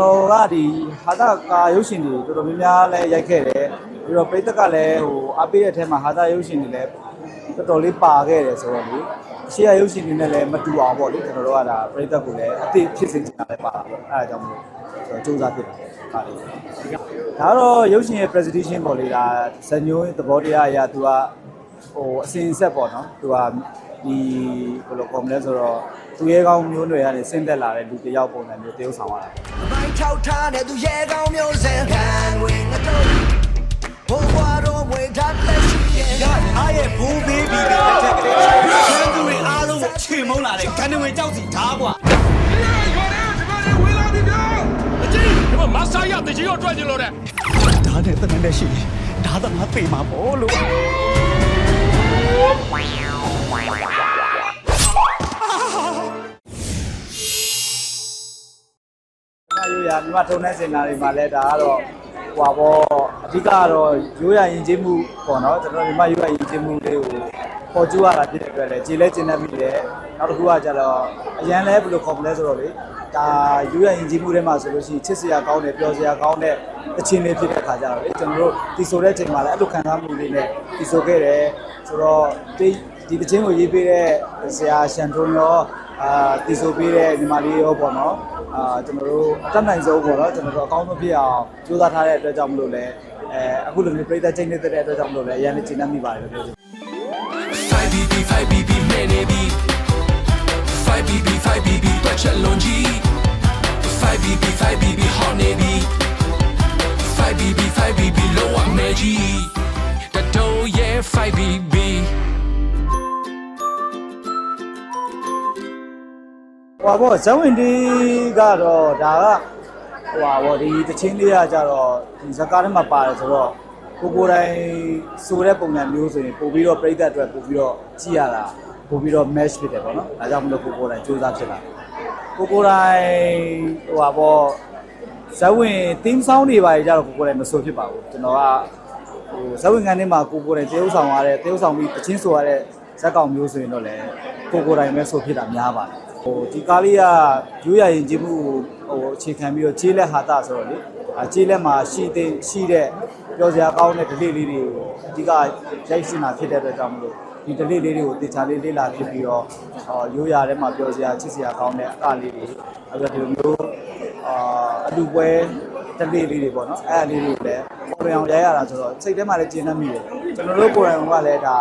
တော်ကဒီဟာတာကာရုပ်ရှင်တွေတော်တော်များများလဲရိုက်ခဲ့တယ်ပြီးတော့ပိတ်သက်ကလည်းဟိုအပေးတဲ့အထက်မှာဟာတာရုပ်ရှင်တွေလည်းတော်တော်လေးပါခဲ့တယ်ဆိုတော့လေအရှိရရုပ်ရှင်တွေနဲ့လည်းမတူအောင်ပေါ့လေကျွန်တော်တို့ကဒါပိတ်သက်ကိုလည်းအသိဖြစ်စေချင်တာလည်းပါတာပေါ့အဲဒါကြောင့်မို့ကျွန်တော်စူးစမ်းဖြစ်တာဟာလေဒါတော့ရုပ်ရှင်ရဲ့ presentation ပေါ့လေဒါဇညိုးသဘောတရားအရာသူကဟိုအစင်ဆက်ပေါ့နော်သူကဒီဘယ်လိုခေါ်မလဲဆိုတော့ သူရဲကောင်းမျိုးနွယ်ကနေဆင့်သက်လာတဲ့လူတစ်ယောက်ပုံစံမျိုးတရုပ်ဆောင်ရတာ။မိုင်းထောက်ထားတဲ့သူရဲကောင်းမျိုးစံခံဝင်တော့ဘဝတော့ဝေဒတ်လက်ရှိရဲ့အားရဲ့ဘူးဘေးဘီတွေတက်ကြတယ်။ကျန်သူတွေအားလုံးချေမုန်းလာတဲ့ကန်ဝင်ကြောက်စီထားကွာ။မဆာရတကြီးရောတွက်ကြလို့တဲ့ဒါနဲ့တနင်္လာရှိဒါသမားပေမှာပေါ့လို့ ဒါရိုးရမြမထုံတဲ့စင်တာတွေမှာလည်းဒါကတော့ဟွာပေါ့အဓိကကတော့ရိုးရရင်ကျေးမှုပေါ့နော်ကျွန်တော်မြမရိုးရရင်ကျေးမှုလေးကိုပေါ်ကျူရတာဖြစ်တဲ့အတွက်လည်းခြေလဲကျင်းနေပြီလေနောက်တစ်ခုကကျတော့အရန်လဲဘယ်လိုခေါ်မလဲဆိုတော့လေဒါရိုးရရင်ကျေးမှုတွေမှာဆိုလို့ရှိရင်ချစ်စရာကောင်းတယ်ပျော်စရာကောင်းတဲ့အချင်းလေးဖြစ်တဲ့ခါကျတော့လေကျွန်တော်တို့ဒီဆိုတဲ့အချိန်မှာလည်းအဲ့လိုခံစားမှုလေးနဲ့ဒီဆိုခဲ့တယ်ဆိုတော့ဒီဒီတချင်းကိုရေးပေးတဲ့ဆရာရှန်တုံးရော အာတီဆိုပေးတဲ့ညီမလေးရောပေါ့နော်အာကျွန်တော်တို့အတက်နိုင်ဆုံးပေါ့နော်ကျွန်တော်တို့အကောင်းဆုံးဖြစ်အောင်ကြိုးစားထားတဲ့အတွက်ကြောင့်မလို့လဲအဲအခုလိုမျိုးပြည်သက်ချိန်နေတဲ့အတွက်ကြောင့်မလို့လဲအရင်ကကျင်းနေမိပါတယ်လို့ပြောချင် 5BB 5BB မဲ့နေပြီ 5BB 5BB တွက်ချက်လွန်ကြီး 5BB 5BB ဟောနေပြီ 5BB 5BB လောဝမဲကြီးတတိုးရဲ့ 5BB ဟိုဘောဇဝင်ဒီကတော့ဒါကဟိုပါဘောဒီတချင်းလေးကကြတော့ဒီဇကားထဲမှာပါတယ်ဆိုတော့ကိုကိုယ်တိုင်ဆိုတဲ့ပုံစံမျိုးဆိုရင်ပို့ပြီးတော့ပြိသက်အတွက်ပို့ပြီးတော့ကြည့်ရတာပို့ပြီးတော့ match ဖြစ်တယ်ပေါ့နော်ဒါကြောင့်မလို့ကိုကိုယ်တိုင်စူးစမ်းဖြစ်လာကိုကိုယ်တိုင်ဟိုပါဘောဇဝင် theme song တွေပါကြတော့ကိုကိုယ်တိုင်မဆိုဖြစ်ပါဘူးကျွန်တော်ကဟိုဇဝင်ကန်ထဲမှာကိုကိုယ်တိုင်တရုပ်ဆောင်ရတဲ့တရုပ်ဆောင်ပြီးတချင်းဆိုရတဲ့ဇက်ကောင်မျိုးဆိုရင်တော့လေကိုကိုယ်တိုင်ပဲဆိုဖြစ်တာများပါတယ် ဟိုဒီကားလေးကရိုးရရင်ကြည့်မှုဟိုအခြေခံပြီးတော့ခြေလက်ဟာတာဆိုတော့လေအခြေလက်မှာရှိတဲ့ရှိတဲ့ပြောစရာကောင်းတဲ့ delay လေးတွေကိုအဓိကရိုက်စင်တာဖြစ်တဲ့အတွက်ကြောင့်မလို့ဒီ delay လေးတွေကိုတေချာလေးလေ့လာဖြစ်ပြီးတော့ဟောရိုးရထဲမှာပြောစရာချစ်စရာကောင်းတဲ့အကလေးတွေအဲ့ဒါဒီလိုမျိုးအာအလူပွဲ delay လေးတွေပေါ့နော်အဲ့အလေးတွေကိုလည်းပေါ်ပြန်အောင်ရိုက်ရတာဆိုတော့စိတ်ထဲမှာလည်းကျဉ်းနှံ့မိတယ်ကျွန်တော်တို့ကိုယ်တိုင်ကလည်းဒါ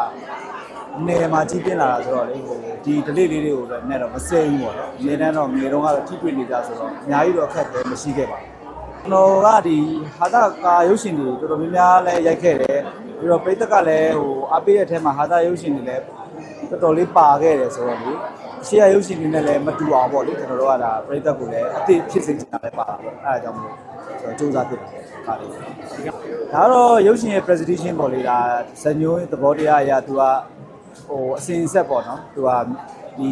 နယ်မှာကြီးပြင်းလာတာဆိုတော့လေဟိုဒီ delay လေးတွေကိုလည်းနဲ့တော့မစိမ့်ဘူးပေါ့နော်။နေနဲ့တော့ငယ်တော့ကတော့ထိတွေ့နေကြဆိုတော့အများကြီးတော့အခက်အခဲမရှိခဲ့ပါဘူး။ကျွန်တော်ကဒီဟာတာကာရုပ်ရှင်တွေတော်တော်များများလဲရိုက်ခဲ့တယ်။ပြီးတော့ပိတ်သက်ကလည်းဟိုအပေးတဲ့အထက်မှာဟာတာရုပ်ရှင်တွေလည်းတော်တော်လေးပါခဲ့တယ်ဆိုတော့လေအရှိရရုပ်ရှင်တွေနဲ့လည်းမတူအောင်ပေါ့လေကျွန်တော်တို့ကဒါပိတ်သက်ကိုလည်းအသိဖြစ်စေချင်တာလည်းပါတာပေါ့။အဲဒါကြောင့်မို့ကျွန်တော်စူးစမ်းဖြစ်တာဟာလေ။ဒါတော့ရုပ်ရှင်ရဲ့ presentation ပေါ့လေဒါဇညိုးသဘောတရားအရာသူက ဟိုအစင်ဆက်ပေါ့နော်သူကဒီ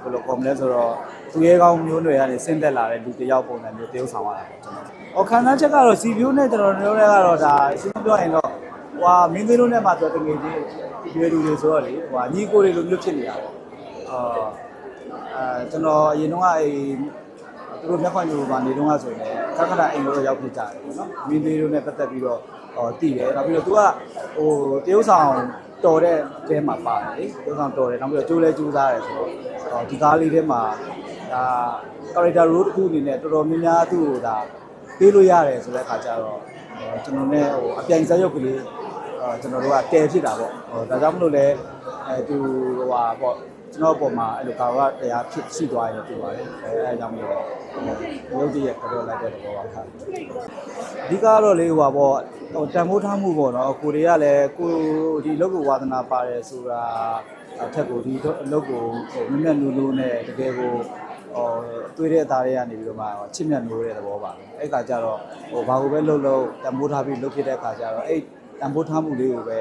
ဘယ်လိုခေါ်မလဲဆိုတော့သူရဲကောင်းမျိုးနွယ်ကနေဆင်းသက်လာတဲ့လူတစ်ယောက်ပုံစံမျိုးတရုပ်ဆောင်ရတာပေါ့ကျွန်တော်။အော်ခံစားချက်ကတော့စီဗီယိုနဲ့ကျွန်တော်တို့လည်းကတော့ဒါရှင်းပြောရင်တော့ဟိုဟာမင်းသေးလို့နဲ့မှသူတငယ်ချင်းရွေလူတွေဆိုတော့လေဟိုဟာညီကိုတွေလိုမျိုးဖြစ်နေတာပေါ့။အာအဲကျွန်တော်အရင်တော့အဲသူတို့မျက်ခွန်ယူပါနေတော့ကဆိုရင်လည်းခက်ခက်အိမ်လို့ရောက်ဖြစ်ကြတယ်ပေါ့နော်။မင်းသေးလို့နဲ့ပတ်သက်ပြီးတော့ဟောတည်တယ်။နောက်ပြီးတော့သူကဟိုတရုပ်ဆောင် တော်တဲ့တဲမှာပါတယ်လေတရုပ်ဆောင်တော်တယ်နောက်ပြီးတော့ကျိုးလဲကျိုးစားတယ်ဆိုတော့ဟောဒီကားလေးထဲမှာဒါ character role တစ်ခုအနေနဲ့တော်တော်များများသူ့ကိုဒါပေးလို့ရတယ်ဆိုတဲ့အခါကျတော့ဟိုကျွန်တော်နဲ့ဟိုအပြိုင်စားရုပ်ကလေးဟိုကျွန်တော်တို့ကတဲဖြစ်တာပေါ့ဟိုဒါကြောင့်မလို့လဲအဲသူဟိုဟာပေါ့ ကျွန်တော်အပေါ်မှာအဲ့လိုကာဝတရားဖြစ်ရှိသွားရင်ပြပါတယ်အဲအဲကြောင့်မလို့ရုပ်တရက်ကြောလိုက်တဲ့သဘောပါခါအဓိကတော့လေဟိုပါပေါ့ဟိုတန်ဖိုးထားမှုပေါ့နော်ကိုတွေကလည်းကိုဒီလောကဝါသနာပါတယ်ဆိုတာအထက်ကိုဒီအလုပ်ကိုဟိုမြတ်မြတ်နူးနူးနဲ့တကယ်ကိုဟိုတွေးတဲ့အသားတွေကနေပြီးတော့မှချစ်မြတ်နိုးတဲ့သဘောပါပဲအဲ့ခါကျတော့ဟိုဘာကိုပဲလှုပ်လှုပ်တန်ဖိုးထားပြီးလှုပ်ဖြစ်တဲ့ခါကျတော့အဲ့ တန်ဖိုးထားမှုလေးကိုပဲ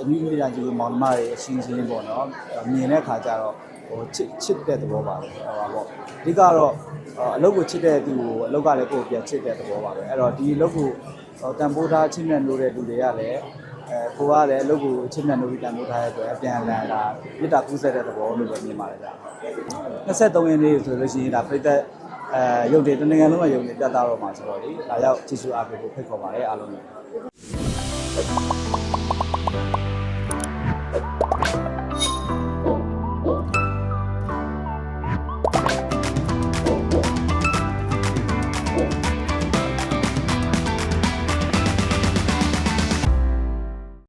အနည်းနည်းကြည့်လို့မောင်နှမတွေအချင်းချင်းပေါ့နော်မြင်တဲ့ခါကျတော့ဟိုချစ်ချစ်တဲ့သဘောပါပဲဟိုပါပေါ့အဓိကတော့အလုပ်ကိုချစ်တဲ့သူကိုအလုပ်ကလည်းကိုယ်ပြန်ချစ်တဲ့သဘောပါပဲအဲ့တော့ဒီအလုပ်ကိုတန်ဖိုးထားချစ်မြတ်နိုးတဲ့လူတွေကလည်းအဲကိုကလည်းအလုပ်ကိုချစ်မြတ်နိုးပြီးတန်ဖိုးထားတဲ့အတွက်အပြန်အလှန်ကမေတ္တာကူးဆက်တဲ့သဘောလို့ပဲမြင်ပါတယ်ဗျာ23ရက်နေ့ဆိုလို့ရှိရင်ဒါပြိသက်အဲအဲရုပ်တွေတနင်္ဂနွေလုံးမှာရုပ်တွေပြသတော့မှာဆိုတော့လေဒါရောက်ကြည့်ရှုအားပေးဖို့ဖိတ်ခေါ်ပါတယ်အားလုံး ကို